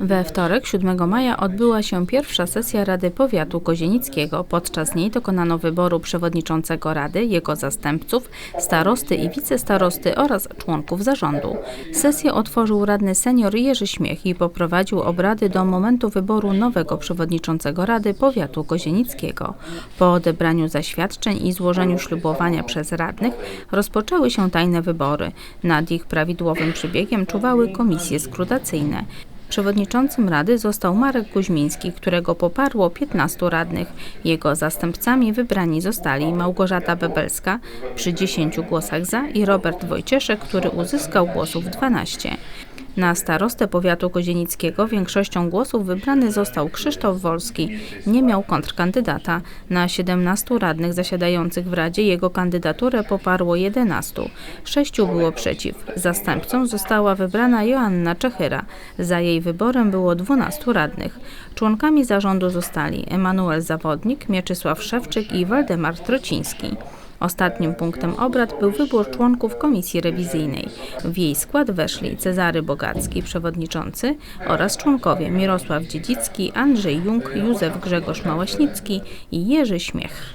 We wtorek, 7 maja, odbyła się pierwsza sesja Rady Powiatu Kozienickiego. Podczas niej dokonano wyboru przewodniczącego Rady, jego zastępców, starosty i wicestarosty oraz członków zarządu. Sesję otworzył radny senior Jerzy Śmiech i poprowadził obrady do momentu wyboru nowego przewodniczącego Rady Powiatu Kozienickiego. Po odebraniu zaświadczeń i złożeniu ślubowania przez radnych rozpoczęły się tajne wybory. Nad ich prawidłowym przebiegiem czuwały komisje skrutacyjne. Przewodniczącym Rady został Marek Kuźmiński, którego poparło 15 radnych. Jego zastępcami wybrani zostali Małgorzata Bebelska przy 10 głosach za i Robert Wojcieszek, który uzyskał głosów 12. Na starostę powiatu kozienickiego większością głosów wybrany został Krzysztof Wolski. Nie miał kontrkandydata. Na 17 radnych zasiadających w Radzie jego kandydaturę poparło 11. Sześciu było przeciw. Zastępcą została wybrana Joanna Czechyra. Za jej wyborem było 12 radnych. Członkami zarządu zostali Emanuel Zawodnik, Mieczysław Szewczyk i Waldemar Trociński. Ostatnim punktem obrad był wybór członków komisji rewizyjnej. W jej skład weszli Cezary Bogacki, przewodniczący, oraz członkowie Mirosław Dziedzicki, Andrzej Jung, Józef Grzegorz Małaśnicki i Jerzy Śmiech.